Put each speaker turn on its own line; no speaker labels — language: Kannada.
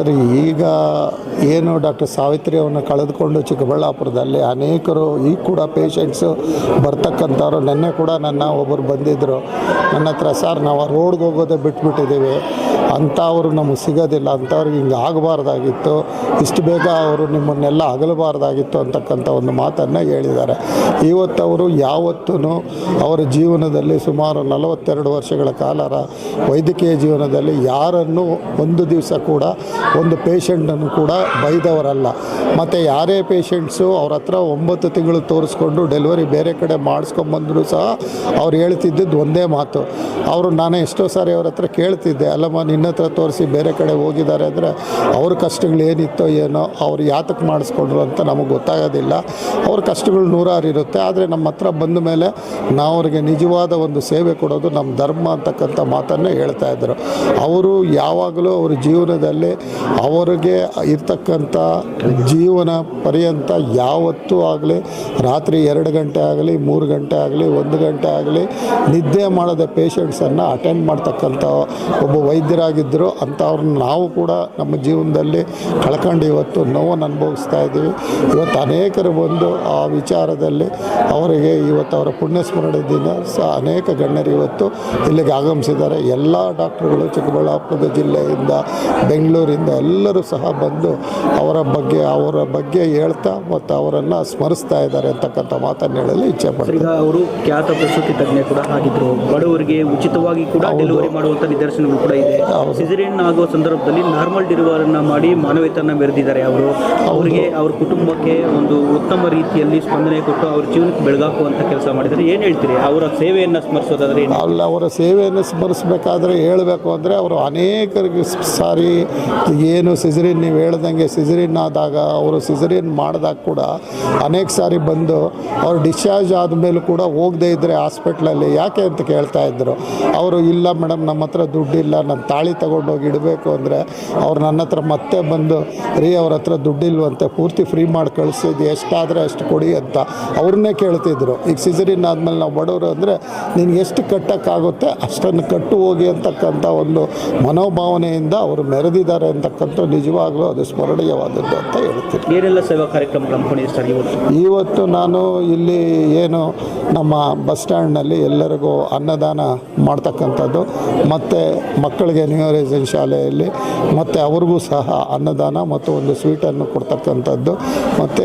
ಸರ್, ಈಗ ಏನು ಡಾಕ್ಟರ್ ಸಾವಿತ್ರಿ ಅವನ್ನ ಕಳೆದುಕೊಂಡು ಚಿಕ್ಕಬಳ್ಳಾಪುರದಲ್ಲಿ ಅನೇಕರು ಈಗ ಕೂಡ ಪೇಷಂಟ್ಸು ಬರ್ತಕ್ಕಂಥವ್ರು. ನಿನ್ನೆ ಕೂಡ ನನ್ನ ಒಬ್ಬರು ಬಂದಿದ್ದರು ನನ್ನ ಹತ್ರ, ಸರ್, ನಾವು ರೋಡ್ಗೆ ಹೋಗೋದೇ ಬಿಟ್ಬಿಟ್ಟಿದ್ದೀವಿ. ಅಂಥವ್ರು ನಮಗೆ ಸಿಗೋದಿಲ್ಲ. ಅಂಥವ್ರಿಗೆ ಹಿಂಗೆ ಆಗಬಾರ್ದಾಗಿತ್ತು. ಇಷ್ಟು ಬೇಗ ಅವರು ನಿಮ್ಮನ್ನೆಲ್ಲ ಅಗಲಬಾರ್ದಾಗಿತ್ತು ಅಂತಕ್ಕಂಥ ಒಂದು ಮಾತನ್ನು ಹೇಳಿದ್ದಾರೆ. ಇವತ್ತು ಅವರು ಯಾವತ್ತೂ ಅವರ ಜೀವನದಲ್ಲಿ ಸುಮಾರು ನಲವತ್ತೆರಡು ವರ್ಷಗಳ ಕಾಲ ವೈದ್ಯಕೀಯ ಜೀವನದಲ್ಲಿ ಯಾರನ್ನು ಒಂದು ದಿವಸ ಕೂಡ ಒಂದು ಪೇಷಂಟನ್ನು ಕೂಡ ಬೈದವರಲ್ಲ. ಮತ್ತು ಯಾರೇ ಪೇಷಂಟ್ಸು ಅವ್ರ ಹತ್ರ ಒಂಬತ್ತು ತಿಂಗಳು ತೋರಿಸ್ಕೊಂಡು ಡೆಲಿವರಿ ಬೇರೆ ಕಡೆ ಮಾಡಿಸ್ಕೊಂಬಂದ್ರು ಸಹ ಅವ್ರು ಹೇಳ್ತಿದ್ದಿದ್ದು ಒಂದೇ ಮಾತು. ಅವರು ನಾನು ಎಷ್ಟೋ ಸಾರಿ ಅವ್ರ ಹತ್ರ ಕೇಳ್ತಿದ್ದೆ, ಅಲ್ಲಮ್ಮ, ನಿನ್ನ ಹತ್ರ ತೋರಿಸಿ ಬೇರೆ ಕಡೆ ಹೋಗಿದ್ದಾರೆ ಅಂದರೆ ಅವ್ರ ಕಷ್ಟಗಳು ಏನಿತ್ತೋ ಏನೋ, ಅವ್ರು ಯಾತಕ್ಕೆ ಮಾಡಿಸ್ಕೊಂಡ್ರು ಅಂತ ನಮಗೆ ಗೊತ್ತಾಗೋದಿಲ್ಲ. ಅವ್ರ ಕಷ್ಟಗಳು ನೂರಾರು ಇರುತ್ತೆ, ಆದರೆ ನಮ್ಮ ಹತ್ರ ಬಂದ ಮೇಲೆ ನಾವು ಅವ್ರಿಗೆ ನಿಜವಾದ ಒಂದು ಸೇವೆ ಕೊಡೋದು ನಮ್ಮ ಧರ್ಮ ಅಂತಕ್ಕಂಥ ಮಾತನ್ನೇ ಹೇಳ್ತಾ ಇದ್ದರು ಅವರು ಯಾವಾಗಲೂ ಅವ್ರ ಜೀವನದಲ್ಲಿ ಅವರಿಗೆ ಇರ್ತಕ್ಕಂಥ ಜೀವನ ಪರ್ಯಂತ ಯಾವತ್ತೂ ಆಗಲಿ, ರಾತ್ರಿ ಎರಡು ಗಂಟೆ ಆಗಲಿ, ಮೂರು ಗಂಟೆ ಆಗಲಿ, ಒಂದು ಗಂಟೆ ಆಗಲಿ ನಿದ್ದೆ ಮಾಡದ ಪೇಷಂಟ್ಸನ್ನು ಅಟೆಂಡ್ ಮಾಡ್ತಕ್ಕಂಥ ಒಬ್ಬ ವೈದ್ಯರಾಗಿದ್ದರು. ಅಂಥವ್ರನ್ನ ನಾವು ಕೂಡ ನಮ್ಮ ಜೀವನದಲ್ಲಿ ಕಳ್ಕೊಂಡು ಇವತ್ತು ನೋವನ್ನು ಅನುಭವಿಸ್ತಾ ಇದ್ದೀವಿ. ಇವತ್ತು ಅನೇಕರು ಬಂದು ಆ ವಿಚಾರದಲ್ಲಿ ಅವರಿಗೆ ಇವತ್ತು ಅವರ ಪುಣ್ಯಸ್ಮರಣೆ ದಿನ ಸಹ ಅನೇಕ ಗಣ್ಯರು ಇವತ್ತು ಇಲ್ಲಿಗೆ ಆಗಮಿಸಿದ್ದಾರೆ. ಎಲ್ಲ ಡಾಕ್ಟ್ರುಗಳು ಚಿಕ್ಕಬಳ್ಳಾಪುರದ ಜಿಲ್ಲೆಯಿಂದ, ಬೆಂಗಳೂರಿಂದ ಎಲ್ಲರೂ ಸಹ ಬಂದು ಅವರ ಬಗ್ಗೆ ಅವರ ಬಗ್ಗೆ ಹೇಳ್ತಾ ಮತ್ತು ಅವರನ್ನು ಸ್ಮರಿಸ್ತಾ ಇದ್ದಾರೆ ಅಂತಕ್ಕಂಥ ಮಾತನ್ನು ಹೇಳಲು ಇಚ್ಛೆ
ಪಡ್ತಾರೆ ಅವರು ಖ್ಯಾತ ಪ್ರಸೂತಿ ತಜ್ಞೆ ಕೂಡ ಆಗಿದ್ರು. ಬಡವರಿಗೆ ಉಚಿತವಾಗಿ ಕೂಡ ಡೆಲಿವರಿ ಮಾಡುವಂಥ ನಿದರ್ಶನಗಳು ಕೂಡ ಇದೆ.
ಸಿಜರಿನ್
ಸಿಸರಿಯನ್ ಆಗುವ ಸಂದರ್ಭದಲ್ಲಿ ನಾರ್ಮಲ್ ಡೆಲಿವರಿನ ಮಾಡಿ ಮಾನವೀಯತನ ಮೆರೆದಿದ್ದಾರೆ ಅವರು. ಅವರಿಗೆ ಅವ್ರ ಕುಟುಂಬಕ್ಕೆ ಒಂದು ಉತ್ತಮ ರೀತಿಯಲ್ಲಿ ಸ್ಪಂದನೆ ಕೊಟ್ಟು ಅವ್ರ ಜೀವನಕ್ಕೆ ಬೆಳಗಾಕುವಂಥ ಕೆಲಸ ಮಾಡಿದರೆ ಏನು ಹೇಳ್ತೀರಿ? ಅವರ ಸೇವೆಯನ್ನು ಸ್ಮರಿಸೋದಾದ್ರೆ
ಅಲ್ಲ ಅವರ ಸೇವೆಯನ್ನು ಸ್ಮರಿಸಬೇಕಾದ್ರೆ ಹೇಳಬೇಕು ಅಂದರೆ ಅವರು ಅನೇಕರಿಗೆ ಸಾರಿ ಏನು ಸಿಜರಿನ್ ನೀವು ಹೇಳ್ದಂಗೆ ಸಿಜರಿನ್ ಆದಾಗ ಅವರು ಸಿಜರಿನ್ ಮಾಡಿದಾಗ ಕೂಡ ಅನೇಕ ಸಾರಿ ಬಂದು ಅವ್ರು ಡಿಸ್ಚಾರ್ಜ್ ಆದಮೇಲೂ ಕೂಡ ಹೋಗದೇ ಇದ್ದರೆ ಹಾಸ್ಪಿಟ್ಲಲ್ಲಿ. ಯಾಕೆ ಅಂತ ಕೇಳ್ತಾ ಇದ್ದರು ಅವರು ಇಲ್ಲ ಮೇಡಮ್, ನಮ್ಮ ಹತ್ರ ದುಡ್ಡಿಲ್ಲ, ನಾನು ತಾಳಿ ತಗೊಂಡೋಗಿ ಇಡಬೇಕು ಅಂದರೆ ಅವ್ರು ನನ್ನ ಹತ್ರ ಮತ್ತೆ ಬಂದು, ರೀ ಅವ್ರ ಹತ್ರ ದುಡ್ಡಿಲ್ವಂತೆ, ಪೂರ್ತಿ ಫ್ರೀ ಮಾಡಿ ಕಳಿಸಿದ್ದು, ಎಷ್ಟಾದರೆ ಅಷ್ಟು ಕೊಡಿ ಅಂತ ಅವ್ರನ್ನೇ ಕೇಳ್ತಿದ್ರು. ಈಗ ಸಿಜರಿನ್ ಆದಮೇಲೆ ನಾವು ಬಡವರು ಅಂದರೆ ನಿನ್ಗೆ ಎಷ್ಟು ಕಟ್ಟೋಕ್ಕಾಗುತ್ತೆ ಅಷ್ಟನ್ನು ಕಟ್ಟು ಹೋಗಿ ಅಂತಕ್ಕಂಥ ಒಂದು ಮನೋಭಾವನೆಯಿಂದ ಅವರು ಮೆರೆದಿದ್ದಾರೆ ಅಂತಕ್ಕಂಥ ನಿಜವಾಗ್ಲೂ ಅದು ಸ್ಮರಣೀಯವಾದದ್ದು ಅಂತ ಹೇಳ್ತೀನಿ.
ಏನೆಲ್ಲ ಸೇವಾ ಸರ್ ಇವತ್ತು?
ಇವತ್ತು ನಾನು ಇಲ್ಲಿ ಏನು ನಮ್ಮ ಬಸ್ ಸ್ಟ್ಯಾಂಡ್ನಲ್ಲಿ ಎಲ್ಲರಿಗೂ ಅನ್ನದಾನ ಮಾಡ್ತಕ್ಕಂಥದ್ದು ಮತ್ತು ಮಕ್ಕಳಿಗೆ ನ್ಯೂ ಇಯರ್ ಶಾಲೆಯಲ್ಲಿ ಮತ್ತು ಅವ್ರಿಗೂ ಸಹ ಅನ್ನದಾನ ಮತ್ತು ಒಂದು ಸ್ವೀಟನ್ನು ಕೊಡ್ತಕ್ಕಂಥದ್ದು ಮತ್ತು